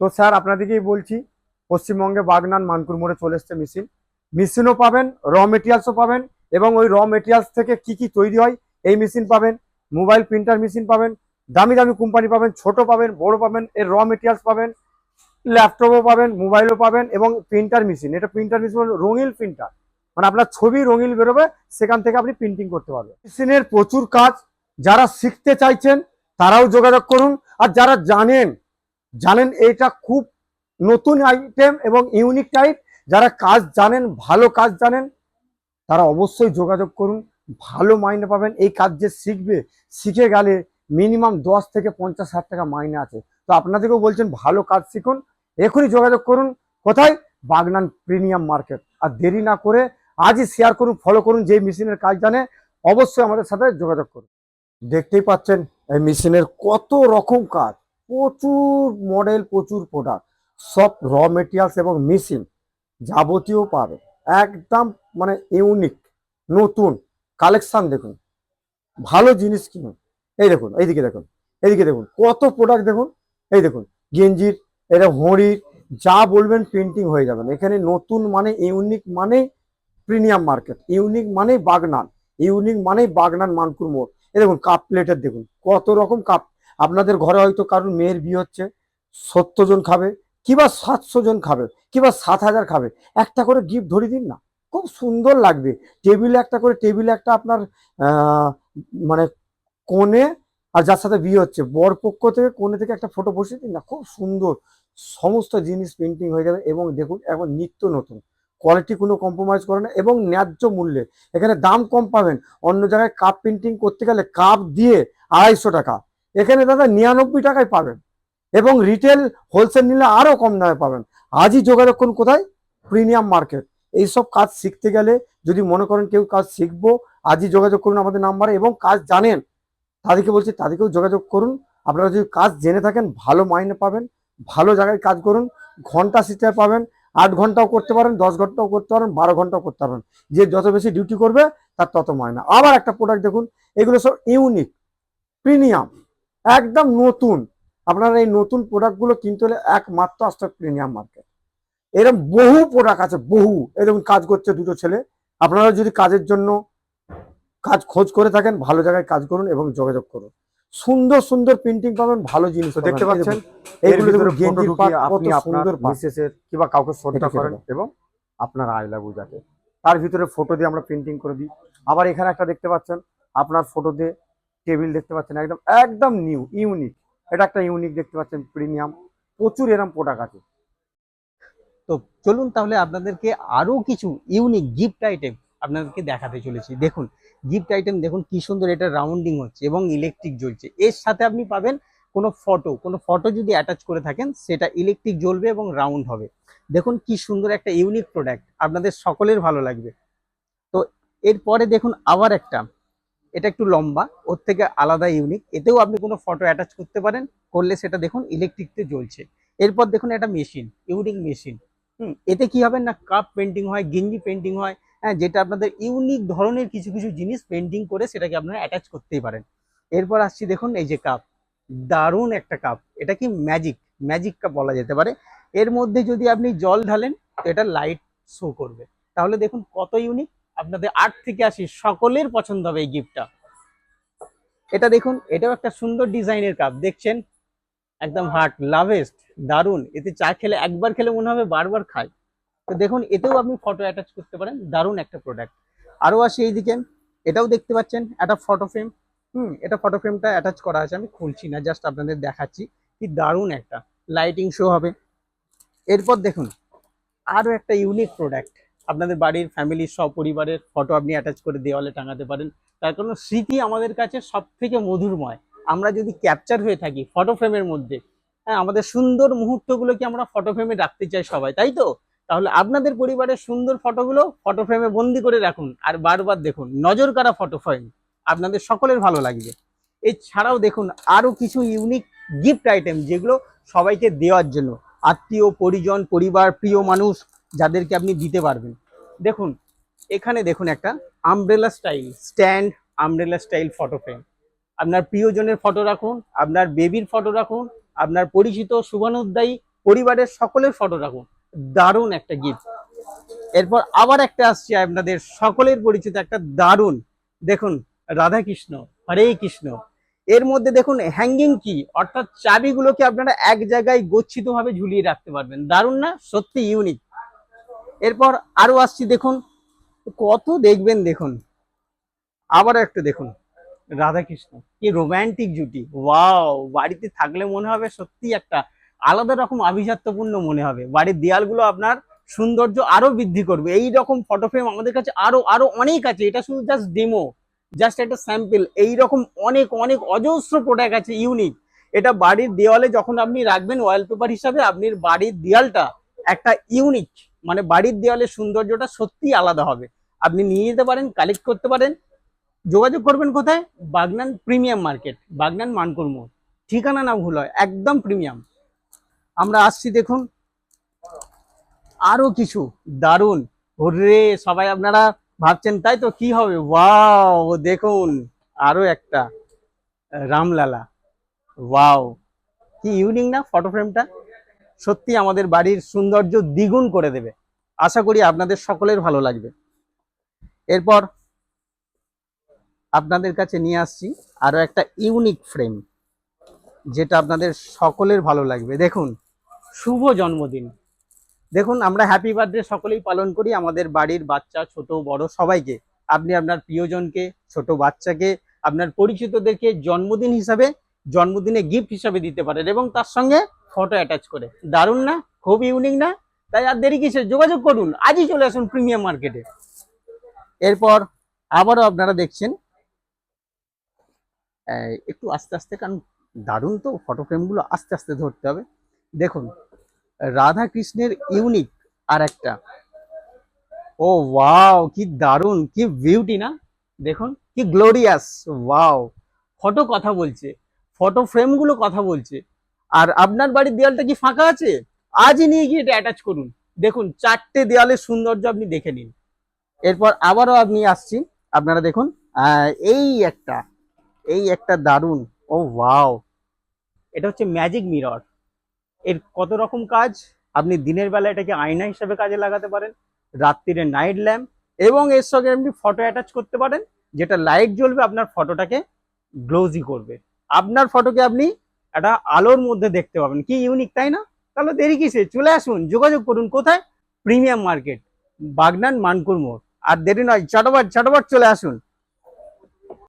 তো স্যার, আপনাদেরকেই বলছি, পশ্চিমবঙ্গে বাগনান মানকুর মোড়ে চলে এসছে মেশিন। মেশিনও পাবেন, র মেটেরিয়ালসও পাবেন এবং ওই র মেটেরিয়ালস থেকে কি কি তৈরি হয়, এই মেশিন পাবেন মোবাইল প্রিন্টার মেশিন পাবেন, দামি দামি কোম্পানি পাবেন, ছোট পাবেন, বড় পাবেন, এর র মেটেরিয়ালস পাবেন ল্যাপটপও পাবেন মোবাইলও পাবেন এবং প্রিন্টার মেশিন এটা প্রিন্টার মেশিন রঙিন প্রিন্টার মানে আপনার ছবি রঙিন বেরোবে, সেখান থেকে আপনি প্রিন্টিং করতে পারবেন। মেশিনের প্রচুর কাজ, যারা শিখতে চাইছেন, তারাও যোগাযোগ করুন। আর যারা জানেন জানেন এটা খুব নতুন আইটেম এবং ইউনিক টাইপ যারা কাজ জানেন, ভালো কাজ জানেন, তারা অবশ্যই যোগাযোগ করুন। ভালো মাইনে পাবেন। এই কাজ যে শিখবে, শিখে গেলে মিনিমাম দশ থেকে পঞ্চাশ হাজার টাকা মাইনে আছে। তো আপনাদেরকেও বলছেন, ভালো কাজ শিখুন। এখনই যোগাযোগ করুন। কোথায়? Bagnan premium market. আর দেরি না করে আজই শেয়ার করুন ফলো করুন যে মেশিনের কাজ জানে, অবশ্যই আমাদের সাথে যোগাযোগ করুন। দেখতেই পাচ্ছেন, এই মেশিনের কত রকম কাজ। প্রচুর মডেল প্রচুর প্রোডাক্ট সব র মেটেরিয়ালস এবং মেশিন যাবতীয় পাবে। একদম মানে ইউনিক নতুন। কালেকশান দেখুন। ভালো জিনিস কিনুন। এই দেখুন এইদিকে দেখুন এইদিকে দেখুন। কত প্রোডাক্ট দেখুন। এই দেখুন, গেঞ্জির এটা হড়ির যা বলবেন প্রিন্টিং হয়ে যাবেন এখানে নতুন মানে ইউনিক মানে প্রিমিয়াম মার্কেট ইউনিক মানে বাগনান। ইউনিক মানেই বাগনান মানকুর মোড়। এই দেখুন কাপ প্লেটের দেখুন। কত রকম কাপ আপনাদের ঘরে হয়তো কারোর মেয়ের বিয়ে হচ্ছে, সত্তর জন খাবে, কিবা সাতশো জন খাবে, কিবা সাত হাজার খাবে। একটা করে গিফট ধরিয়ে দিন না। খুব সুন্দর লাগবে। টেবিলে একটা করে টেবিলে একটা আপনার মানে কোণে আর যার সাথে বিয়ে হচ্ছে, বর পক্ষ থেকে কোণে থেকে একটা ফটো বসিয়ে দিন না। খুব সুন্দর। সমস্ত জিনিস পেন্টিং হয়ে যাবে এবং দেখুন, এখন নিত্য নতুন। কোয়ালিটি কোনো কম্প্রোমাইজ করে না এবং ন্যায্য মূল্যে। এখানে দাম কম পাবেন। অন্য জায়গায় কাপ পেন্টিং করতে গেলে কাপ দিয়ে আড়াইশো টাকা। এখানে দাদা নিরানব্বই টাকায় পাবেন। এবং রিটেল হোলসেল নিলে আরও কম দামে পাবেন। আজই যোগাযোগ করুন কোথায়? Premium market. এইসব কাজ শিখতে গেলে যদি মনে করেন কেউ কাজ শিখব, আজই যোগাযোগ করুন আমাদের নাম্বারে এবং কাজ জানেন, তাদেরকে বলছি তাদেরকেও যোগাযোগ করুন। আপনারা যদি কাজ জেনে থাকেন, ভালো মাইনে পাবেন, ভালো জায়গায় কাজ করুন, ঘণ্টা সিস্টেমে পাবেন, আট ঘন্টাও করতে পারেন, দশ ঘন্টাও করতে পারেন, বারো ঘন্টাও করতে পারেন। যে যত বেশি ডিউটি করবে, তার তত মাইনা। আবার একটা প্রোডাক্ট দেখুন, এগুলো সব ইউনিক প্রিমিয়াম একদম নতুন। আপনারা এই নতুন প্রোডাক্টগুলো কিনতে হলে একমাত্র আসতে প্রিমিয়াম মার্কেট এরকম বহু প্রোডাক্ট আছে বহু। এরকম কাজ করছে দুটো ছেলে। আপনারা যদি কাজের জন্য কাজ খোঁজ করে থাকেন ভালো জায়গায় কাজ করুন এবং যোগাযোগ করুন। সুন্দর সুন্দর প্রিন্টিং পাবেন ভালো জিনিস দেখতে পাচ্ছেন এইগুলো গেঞ্জির পাট কত সুন্দর পাট। কিংবা কাউকে শ্রদ্ধা করেন এবং আপনার আইলা বুঝাতে তার ভিতরে ফটো দিয়ে আমরা প্রিন্টিং করে দিই। আবার এখানে একটা দেখতে পাচ্ছেন আপনার ফটো দিয়ে টেবিল দেখতে পাচ্ছেন, একদম একদম নিউ, ইউনিক। এটা একটা ইউনিক দেখতে পাচ্ছেন, প্রিমিয়াম। প্রচুর এরকম প্রোডাক্ট আছে। তো চলুন তাহলে আপনাদেরকে আরও কিছু ইউনিক গিফট আইটেম আপনাদেরকে দেখাতে চলেছি। দেখুন গিফট আইটেম দেখুন, কি সুন্দর এটা রাউন্ডিং হচ্ছে এবং ইলেকট্রিক জ্বলছে। এর সাথে আপনি পাবেন কোনো ফটো কোনো ফটো যদি অ্যাটাচ করে থাকেন, সেটা ইলেকট্রিক জ্বলবে এবং রাউন্ড হবে। দেখুন, কি সুন্দর একটা ইউনিক প্রোডাক্ট আপনাদের সকলের ভালো লাগবে। তো এরপরে দেখুন আবার একটা। এটা একটু লম্বা, ওর থেকে আলাদা ইউনিক এতেও আপনি কোনো ফটো অ্যাটাচ করতে পারেন, করলে সেটা দেখুন ইলেকট্রিকতে জ্বলছে। এরপর দেখুন একটা মেশিন ইউনিক মেশিন হুম, এতে কি হবে না কাপ পেন্টিং হয় গেঞ্জি পেন্টিং হয় হ্যাঁ যেটা আপনাদের ইউনিক ধরনের কিছু কিছু জিনিস পেন্টিং করে সেটাকে আপনারা অ্যাটাচ করতেই পারেন। এরপর আসছি দেখুন এই যে কাপ দারুণ একটা কাপ এটা কি ম্যাজিক ম্যাজিক কাপ বলা যেতে পারে। এর মধ্যে যদি আপনি জল ঢালেন, তো এটা লাইট শো করবে। তাহলে দেখুন কত ইউনিক আপনাদের আট থেকে আশি সকলের পছন্দ হবে এই গিফটটা এটা দেখুন, এটাও একটা সুন্দর ডিজাইনের কাপ দেখছেন? একদম হার্ট লাভেস্ট দারুণ। এতে চা খেলে একবার খেলে মনে হবে বারবার খাই তো দেখুন, এতেও আপনি ফটো অ্যাটাচ করতে পারেন। দারুণ একটা প্রোডাক্ট আরও আসি এইদিকে। এটাও দেখতে পাচ্ছেন, একটা ফটো ফ্রেম হুম, এটা ফটো ফ্রেমটা অ্যাটাচ করা আছে। আমি খুলছি না জাস্ট আপনাদের দেখাচ্ছি। কি দারুণ একটা। লাইটিং শো হবে। এরপর দেখুন আরও একটা ইউনিক প্রোডাক্ট আপনাদের বাড়ির ফ্যামিলির সব পরিবারের ফটো আপনি অ্যাটাচ করে দেওয়ালে টাঙাতে পারেন। তার কারণ স্মৃতি আমাদের কাছে সব থেকে মধুরময়। আমরা যদি ক্যাপচার হয়ে থাকি ফটো ফ্রেমের মধ্যে হ্যাঁ আমাদের সুন্দর মুহূর্তগুলোকে আমরা ফটো ফ্রেমে রাখতে চাই সবাই, তাই তো? তাহলে আপনাদের পরিবারের সুন্দর ফটোগুলো ফটো ফ্রেমে বন্দি করে রাখুন আর বারবার দেখুন, নজর কাড়া ফটো ফ্রেম আপনাদের সকলের ভালো লাগবে। এছাড়াও দেখুন আরও কিছু ইউনিক গিফট আইটেম যেগুলো সবাইকে দেওয়ার জন্য। আত্মীয়, পরিজন, পরিবার, প্রিয় মানুষ যাদেরকে আপনি দিতে পারবেন। দেখুন, এখানে দেখুন একটা umbrella style stand umbrella style photo frame আপনার প্রিয়জনের ফটো রাখুন, আপনার বেবির ফটো রাখুন, আপনার পরিচিত শুভানুদ্দায়ী পরিবারের সকলের ফটো রাখুন। দারুণ একটা গিফট এরপর আবার একটা আসছে আপনাদের সকলের পরিচিত একটা দারুণ। দেখুন রাধা কৃষ্ণ হরে কৃষ্ণ। এর মধ্যে দেখুন হ্যাঙ্গিং কি অর্থাৎ চাবিগুলোকে আপনারা এক জায়গায় গচ্ছিত ভাবে ঝুলিয়ে রাখতে পারবেন। দারুণ না? সত্যি ইউনিক এরপর আরও আসছি, দেখুন, কত দেখবেন, দেখুন। আবার একটা দেখুন। রাধাকৃষ্ণ, কি রোমান্টিক জুটি। ওয়াও বাড়িতে থাকলে মনে হবে সত্যি একটা আলাদা রকম আভিজাত্যপূর্ণ মনে হবে। বাড়ির দেয়ালগুলো আপনার সৌন্দর্য আরও বৃদ্ধি করবে। এই রকম ফটো ফ্রেম আমাদের কাছে আরও আরও অনেক আছে। এটা শুধু জাস্ট ডেমো জাস্ট একটা স্যাম্পল এই রকম অনেক অনেক অজস্র প্রোডাক্ট আছে ইউনিক এটা বাড়ির দেওয়ালে যখন আপনি রাখবেন ওয়ালপেপার হিসাবে আপনার বাড়ির দেয়ালটা একটা ইউনিক মানে বাড়ির দেওয়ালের সৌন্দর্যটা সত্যি আলাদা হবে। আপনি নিয়ে যেতে পারেন কালেক্ট করতে পারেন। যোগাযোগ করবেন কোথায়? বাগনান প্রিমিয়াম মার্কেট, বাগনান মানকুর মোড়। ঠিকানা না ভুল হয়, একদম প্রিমিয়াম। আমরা আসছি দেখুন। আরও কিছু, দারুণ। রে সবাই আপনারা ভাবছেন, তাই তো কি হবে? ওয়াও, দেখুন, আরও একটা, রামলালা। ওয়াও, কি ইউনিক না ফটো ফ্রেমটা সত্যি আমাদের বাড়ির সৌন্দর্য দ্বিগুণ করে দেবে। আশা করি আপনাদের সকলের ভালো লাগবে। এরপর আপনাদের কাছে নিয়ে আসছি আরও একটা ইউনিক ফ্রেম, যেটা আপনাদের সকলের ভালো লাগবে। দেখুন, শুভ জন্মদিন। দেখুন, আমরা হ্যাপি বার্থডে সকলেই পালন করি, আমাদের বাড়ির বাচ্চা, ছোট, বড় সবাইকে। আপনি আপনার প্রিয়জনকে, ছোট বাচ্চাকে, আপনার পরিচিতদেরকে জন্মদিন হিসাবে, জন্মদিনে গিফট হিসাবে দিতে পারেন এবং তার সঙ্গে ফটো অ্যাটাচ করে। দারুণ না? খুব ইউনিক না? তাই আর দেরি কিসের? যোগাযোগ করুন। আজই চলে আসুন প্রিমিয়াম মার্কেটে এরপর আবারও আপনারা দেখছেন একটু আস্তে আস্তে, কারণ দারুণ তো ফটো ফ্রেমগুলো আস্তে আস্তে ধরতে হবে। দেখুন রাধা কৃষ্ণের ইউনিক আর একটা। ও ওয়াও কি দারুণ, কি বিউটি না? দেখুন, কি গ্লোরিয়াস ওয়াও ফটো কথা বলছে। ফটো ফ্রেমগুলো কথা বলছে। আর আপনার বাড়ির দেয়ালটা কি ফাঁকা আছে? আজই নিয়ে গিয়ে এটা অ্যাটাচ করুন। দেখুন, চারটে দেয়ালের সৌন্দর্য আপনি দেখে নিন। এরপর আবারও আপনি আসছি, আপনারা দেখুন এই একটা এই একটা দারুণ, ও ওয়াও এটা হচ্ছে ম্যাজিক মিরর এর কত রকম কাজ? আপনি দিনের বেলা এটাকে আয়না হিসেবে কাজে লাগাতে পারেন, রাত্রিরে নাইট ল্যাম্প এবং এর সঙ্গে আপনি ফটো অ্যাটাচ করতে পারেন, যেটা লাইট জ্বলবে, আপনার ফটোটাকে গ্লোজি করবে। আপনার ফটোকে আপনি একটা আলোর মধ্যে দেখতে পাবেন। কি ইউনিক তাই না? তাহলে দেরি কিসে চলে আসুন, যোগাযোগ করুন কোথায়? প্রিমিয়াম মার্কেট বাগনান মানকুর মোড়। আর দেরি নয় চটবার চটবার চলে আসুন।